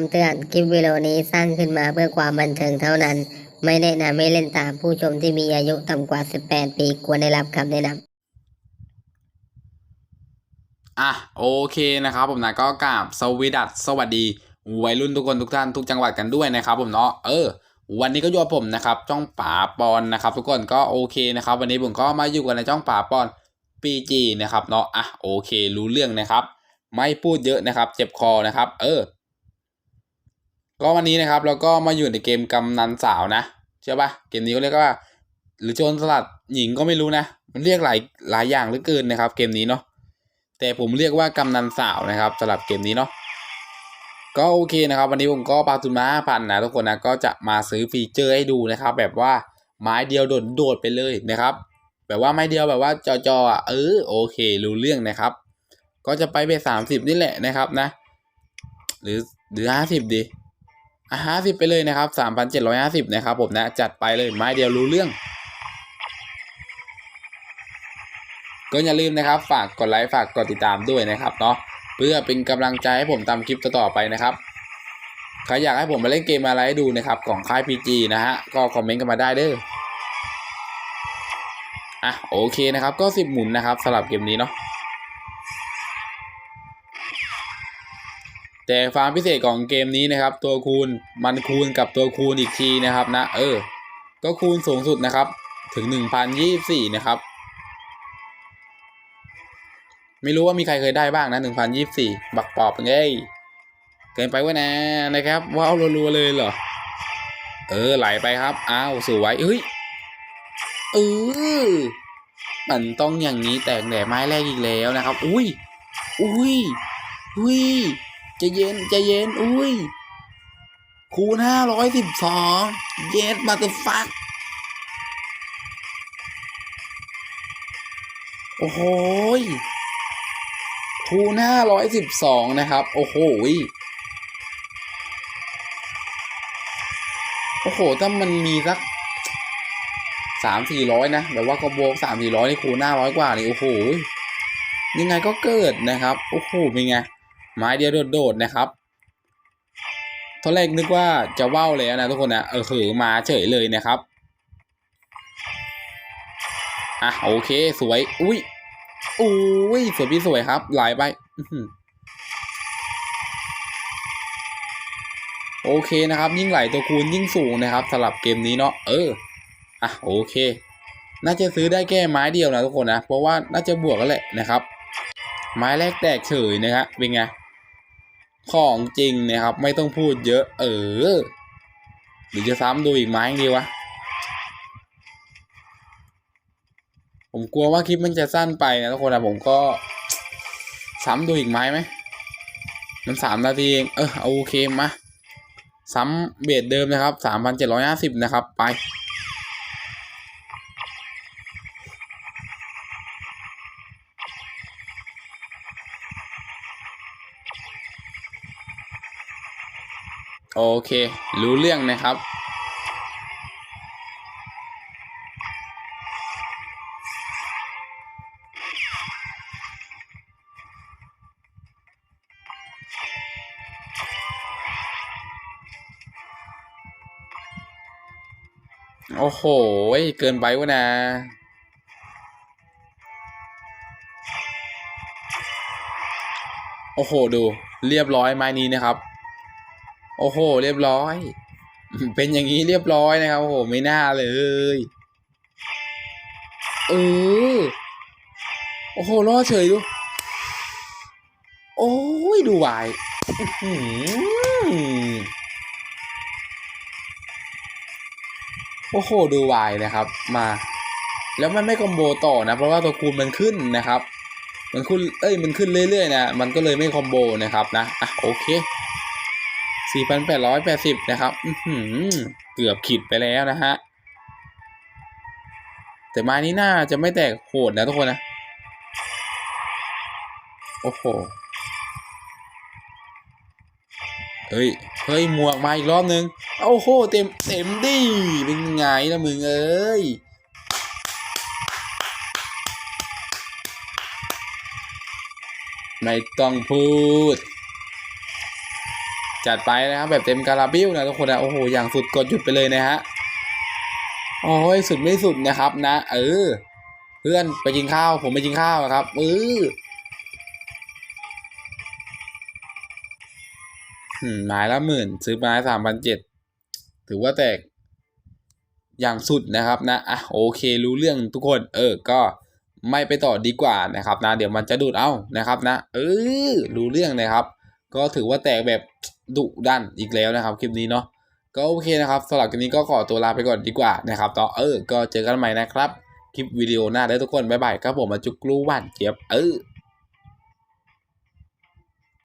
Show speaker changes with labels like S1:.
S1: คำเตือน คลิปวิดีโอนี้สร้างขึ้นมาเพื่อความบันเทิงเท่านั้น ไม่แนะนำให้เล่นตามผู้ชมที่มีอายุต่ำกว่า 18 ปีควรได้รับคำแนะนำ
S2: อะโอเคนะครับผมนะก็กราบสวีดัสสวัสดีวัยรุ่นทุกคนทุกท่านทุกจังหวัดกันด้วยนะครับผมเนาะเออ วันนี้ก็อยู่กับผมนะครับจ้องป่าปอนนะครับทุกคนก็โอเคนะครับ วันนี้ผมก็มาอยู่กันในจ้องป่าปอนปีจีนะครับเนาะอะโอเค รู้เรื่องนะครับ ไม่พูดเยอะนะครับ เจ็บคอนะครับ เออ ก็วันนี้นะครับเราก็มาอยู่ในเกมกำนันสาวนะใช่ปะเกมนี้ก็เรียกว่า หรือโจรสลัดหญิงก็ไม่รู้นะ มันเรียกหลายหลายอย่างเหลือเกินนะครับ เกมนี้เนาะแต่ผมเรียกว่ากำนันสาวนะครับสำหรับเกมนี้เนาะก็โอเคนะครับ วันนี้ผมก็ปาตุนมาพันนะทุกคนนะก็จะมาซื้อฟีเจอร์ให้ดูนะครับ แบบว่าไม้เดียวโดดโดดไปเลยนะครับ แบบว่าไม้เดียวแบบว่าจอจออะเออโอเค รู้เรื่องนะครับ ก็จะไปเบสสามสิบนี่แหละนะครับนะ หรือหรือห้าสิบดี ห้าสิบไปเลยนะครับสามพันเจ็ดร้อยห้าสิบนะครับผมนะจัดไปเลยไม้เดียวรู้เรื่อง ก็อย่าลืมนะครับ ฝากกดไลค์ฝากกดติดตามด้วยนะครับเนาะเพื่อเป็นกำลังใจให้ผมทำคลิปต่อๆไปนะครับใครอยากให้ผมมาเล่นเกมอะไรให้ดูนะครับของค่าย PG นะฮะก็คอมเมนต์กันมาได้เด้ออะโอเคนะครับก็สิบหมุนนะครับสำหรับเกมนี้เนาะ แต่ฟามพิเศษของเกมนี้นะครับ ตัวคูณมันคูณกับตัวคูณอีกทีนะครับนะ เออ ก็คูณสูงสุดนะครับ ถึง 1024 นะครับ ไม่รู้ว่ามีใครเคยได้บ้างนะหนึ่งพันยี่สี่บักปอบเงยเกินไปวะนะนะครับ ว้าวรัวๆเลยเหรอ เออไหลไปครับ อ้าวสวยเฮ้ยเออมันต้องอย่างนี้แตกแหน่ไม้แรกอีกแล้วนะครับ อุ้ย อุ้ย อุ้ย จะเย็นจะเย็น อุ้ย คูณห้าร้อยสิบสองเย็ดมาตฟัก โอ้โหคูณห้าร้อยสิบสองนะครับ โอ้โหโอ้โห ถ้ามันมีสักสามสี่ร้อยนะ แบบว่าก็โบกสามสี่ร้อยนี่คูณห้าร้อยกว่านี่ โอ้โห ยังไงก็เกิดนะครับ โอ้โห เป็นไง ไม้เดียวโดดๆนะครับตอนแรกนึกว่าจะว่าวแล้วนะทุกคนนะเออคือมาเฉยเลยนะครับอะโอเคสวย อุ้ยอุ้ยสวยพี่สวยครับไหลไปอื้อหือโอเคนะครับ ยิ่งไหลตัวคูณยิ่งสูงนะครับสำหรับเกมนี้เนาะเอออะโอเค น่าจะซื้อได้แค่ไม้เดียวนะทุกคนนะเพราะว่าน่าจะบวกกันแหละนะครับ ไม้แรกแตกเฉยนะครับเป็นไง ของจริงนะครับ ไม่ต้องพูดเยอะ เออหรือจะซ้ำดูอีกไหมดีวะ ผมกลัวว่าคลิปมันจะสั้นไปนะทุกคนนะผมก็ ซ้ำดูอีกไหมไหม มันสามนาทีเองเออเอาโอเคมา ซ้ำเบสเดิมนะครับสามพันเจ็ดร้อยห้าสิบนะครับ ไป โอเค รู้เรื่องนะครับ โอ้โห เกินไปวะนะโอ้โห ดู เรียบร้อยไม้นี้นะครับ โอ้โห เรียบร้อย เป็นอย่างนี้เรียบร้อยนะครับ โอ้โห ไม่น่าเลย เออ โอ้โห รอดเฉยดู โอ้ย ดูวายอื้อหือโอ้โห ดูวายนะครับ มา แล้วมันไม่คอมโบต่อนะ เพราะว่าตัวคูณมันขึ้นนะครับ มันขึ้น เอ้ย มันขึ้นเรื่อยๆนะ มันก็เลยไม่คอมโบนะครับนะ อะ โอเค 4,880 นะครับเกือบขีดไปแล้วนะฮะ แต่ไม้นี้น่าจะไม่แตกโหดนะทุกคนนะ โอ้โห เฮ้ย เฮ้ย หมวกมาอีกรอบนึง โอ้โห เต็ม เต็มดิ เป็นไงนะมึงเอ้ยไม่ต้องพูด จัดไปนะครับแบบเต็มการาบิ้วนะทุกคนนะโอ้โหอย่างสุดกดหยุดไปเลยนะฮะโอ้ยสุดไม่สุดนะครับนะ เออ เพื่อนไปกินข้าวผมไปกินข้าวครับเออหมไม้ละหมื่นซื้อไม้สามพันเจ็ดถือว่าแตก อย่างสุดนะครับนะอะโอเครู้เรื่องทุกคน เออ ก็ไม่ไปต่อดีกว่านะครับนะ เดี๋ยวมันจะดูดเอานะครับนะ เออรู้เรื่องนะครับ ก็ถือว่าแตกแบบ ดุดันอีกแล้วนะครับคลิปนี้เนาะก็โอเคนะครับสำหรับคลิปนี้ก็ขอตัวลาไปก่อนดีกว่านะครับต่อเออก็เจอกันใหม่นะครับ คลิปวิดีโอหน้าได้ทุกคนบ๊ายบายครับผมมาจุกลูหว่านเจี๊ยบเออ